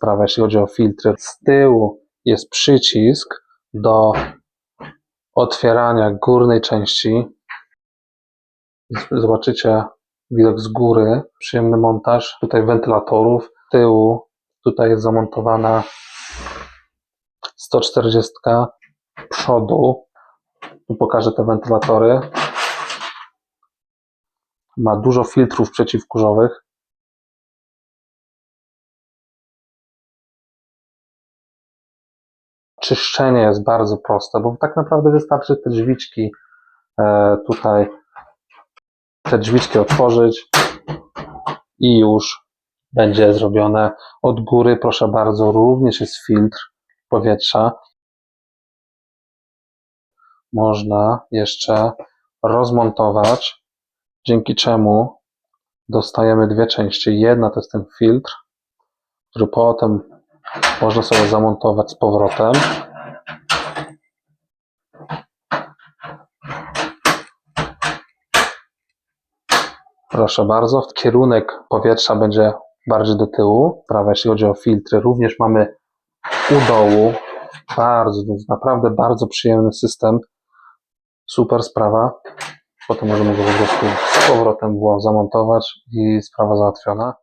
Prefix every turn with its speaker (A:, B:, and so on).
A: sprawa, jeśli chodzi o filtry. Z tyłu jest przycisk do otwierania górnej części. Zobaczycie widok z góry, przyjemny montaż. Tutaj wentylatorów. Tyłu tutaj jest zamontowana 140 przodu. Tu pokażę te wentylatory. Ma dużo filtrów przeciwkurzowych. Czyszczenie jest bardzo proste, bo tak naprawdę wystarczy te drzwiczki e, tutaj, te drzwiczki otworzyć i już będzie zrobione od góry. Proszę bardzo, również jest filtr powietrza. Można jeszcze rozmontować, dzięki czemu dostajemy dwie części. Jedna to jest ten filtr, który potem można sobie zamontować z powrotem. Proszę bardzo, kierunek powietrza będzie bardziej do tyłu. Prawa, jeśli chodzi o filtry, również mamy u dołu. Bardzo, naprawdę bardzo przyjemny system. Super sprawa. Potem możemy go po prostu z powrotem było zamontować i sprawa załatwiona.